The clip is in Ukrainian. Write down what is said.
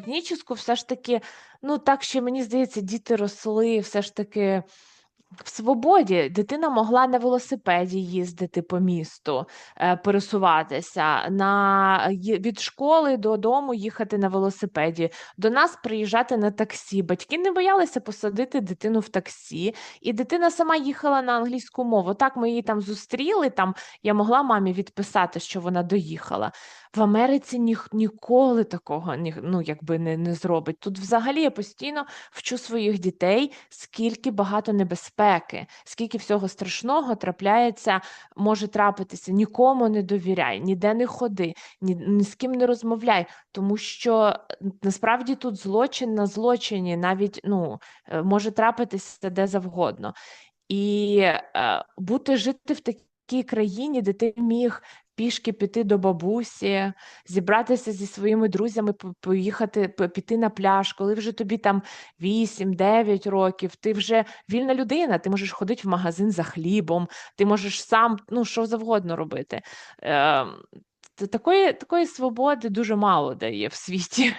технічну, все ж таки, ну так ще мені здається, діти росли все ж таки в свободі. Дитина могла на велосипеді їздити по місту, е, пересуватися, на... від школи додому їхати на велосипеді, до нас приїжджати на таксі. Батьки не боялися посадити дитину в таксі, і дитина сама їхала на англійську мову. Так, ми її там зустріли. Там я могла мамі відписати, що вона доїхала. В Америці ніх, ніколи такого ні, ну, якби не, не зробить. Тут взагалі я постійно вчу своїх дітей, скільки багато небезпеки, скільки всього страшного трапляється, може трапитися. Нікому не довіряй, ніде не ходи, ні, ні з ким не розмовляй, тому що е, насправді тут злочин на злочині, навіть ну, е, може трапитися де завгодно. І е, бути жити в такій країні, де ти міг пішки піти до бабусі, зібратися зі своїми друзями, поїхати, піти на пляж, коли вже тобі там 8-9 років, ти вже вільна людина, ти можеш ходити в магазин за хлібом, ти можеш сам ну, що завгодно робити. Е, такої, такої свободи дуже мало де є в світі.